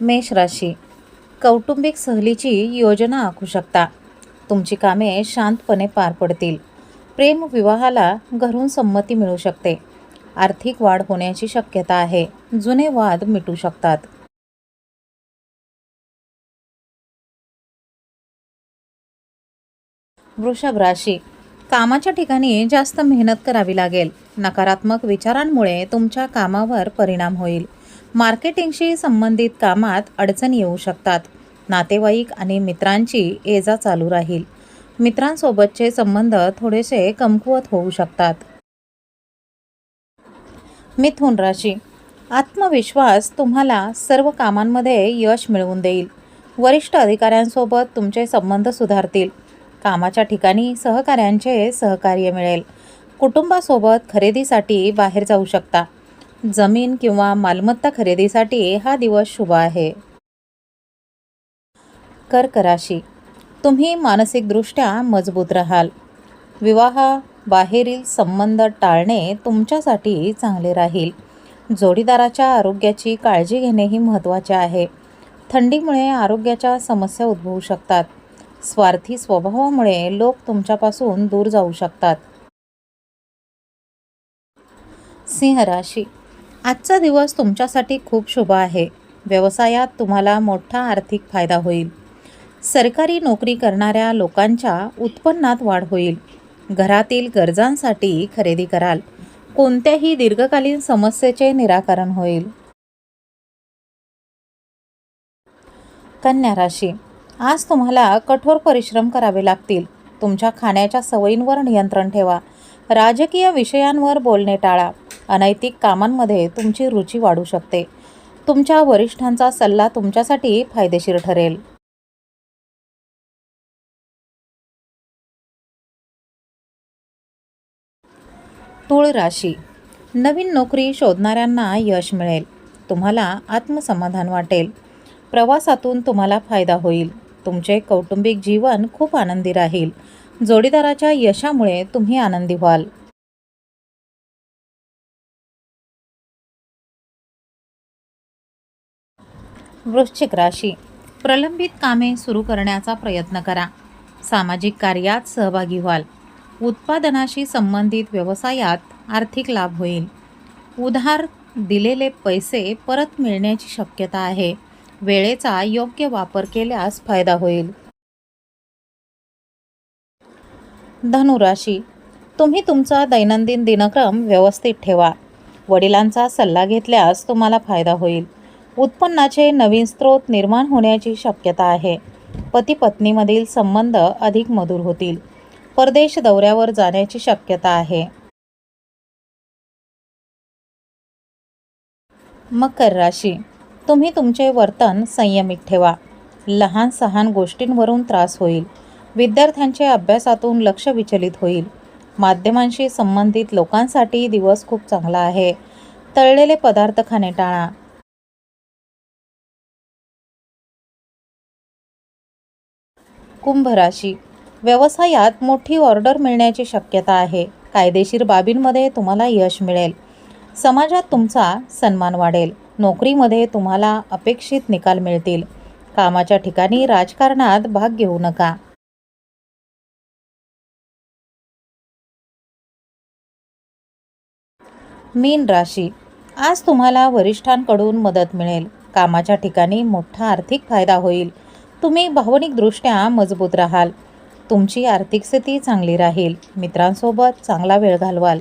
मेष राशी. कौटुंबिक सहलीची योजना आखू शकता. तुमची कामे शांतपणे पार पडतील. प्रेम विवाहाला घरून संमती मिळू शकते. आर्थिक वाढ होण्याची शक्यता आहे. जुने वाद मिटू शकतात. वृषभ राशी. कामाच्या ठिकाणी जास्त मेहनत करावी लागेल. नकारात्मक विचारांमुळे तुमच्या कामावर परिणाम होईल. मार्केटिंगशी संबंधित कामात अडचणी येऊ शकतात. नातेवाईक आणि मित्रांची एजा चालू राहील. मित्रांसोबतचे संबंध थोडेसे कमकुवत होऊ शकतात. मिथुन राशी. आत्मविश्वास तुम्हाला सर्व कामांमध्ये यश मिळवून देईल. वरिष्ठ अधिकाऱ्यांसोबत तुमचे संबंध सुधारतील. कामाच्या ठिकाणी सहकाऱ्यांचे सहकार्य मिळेल. कुटुंबासोबत खरेदीसाठी बाहेर जाऊ शकता. जमीन किंवा मालमत्ता खरेदीसाठी हा दिवस शुभ आहे. कर्क राशी तुम्ही मानसिकदृष्ट्या मजबूत राहाल. विवाह बाहेरील संबंध टाळणे तुमच्यासाठी चांगले राहील. जोडीदाराच्या आरोग्याची काळजी घेणेही महत्त्वाचे आहे. थंडीमुळे आरोग्याच्या समस्या उद्भवू शकतात. स्वार्थी स्वभावामुळे लोक तुमच्यापासून दूर जाऊ शकतात. सिंह राशी आजचा दिवस तुमच्यासाठी खूप शुभ आहे. व्यवसायात तुम्हाला मोठा आर्थिक फायदा होईल. सरकारी नोकरी करणाऱ्या लोकांच्या उत्पन्नात वाढ होईल. घरातील गरजांसाठी खरेदी कराल. कोणत्याही दीर्घकालीन समस्येचे निराकरण होईल. कन्या राशी. आज तुम्हाला कठोर परिश्रम करावे लागतील. तुमच्या खाण्याच्या सवयींवर नियंत्रण ठेवा. राजकीय विषयांवर बोलणे टाळा. अनैतिक कामांमध्ये तुमची रुची वाढू शकते. तुमच्या वरिष्ठांचा सल्ला तुमच्यासाठी फायदेशीर ठरेल. तुळ राशी. नवीन नोकरी शोधणाऱ्यांना यश मिळेल. तुम्हाला आत्मसमाधान वाटेल. प्रवासातून तुम्हाला फायदा होईल. तुमचे कौटुंबिक जीवन खूप आनंदी राहील. जोडीदाराच्या यशामुळे तुम्ही आनंदी व्हाल. वृश्चिक राशी. प्रलंबित कामे सुरू करण्याचा प्रयत्न करा. सामाजिक कार्यात सहभागी व्हाल. उत्पादनाशी संबंधित व्यवसायात आर्थिक लाभ होईल. उधार दिलेले पैसे परत मिळण्याची शक्यता आहे. वेळेचा योग्य वापर केल्यास फायदा होईल. धनुराशी तुम्ही तुमचा दैनंदिन दिनक्रम व्यवस्थित ठेवा. वडिलांचा सल्ला घेतल्यास तुम्हाला फायदा होईल. उत्पन्नाचे नवीन स्रोत निर्माण होण्याची शक्यता आहे. पती पत्नीमधील संबंध अधिक मधुर होतील. परदेश दौऱ्यावर जाण्याची शक्यता आहे. मकर राशी तुम्ही तुमचे वर्तन संयमित ठेवा. लहान सहान गोष्टींवरून त्रास होईल. विद्यार्थ्यांचे अभ्यासातून लक्ष विचलित होईल. माध्यमांशी संबंधित लोकांसाठी दिवस खूप चांगला आहे. तळलेले पदार्थ खाणे टाळा. कुंभ राशी. व्यवसायात मोठी ऑर्डर मिळण्याची शक्यता आहे. कायदेशीर बाबींमध्ये तुम्हाला यश मिळेल. समाजात तुमचा सन्मान वाढेल. नोकरीमध्ये तुम्हाला अपेक्षित निकाल मिळतील. कामाच्या ठिकाणी राजकारणात भाग घेऊ नका. मीन राशी. आज तुम्हाला वरिष्ठांकडून मदत मिळेल. कामाच्या ठिकाणी मोठा आर्थिक फायदा होईल. तुम्ही भावनिकदृष्ट्या मजबूत राहाल. तुमची आर्थिक स्थिती चांगली राहील. मित्रांसोबत चांगला वेळ घालवाल.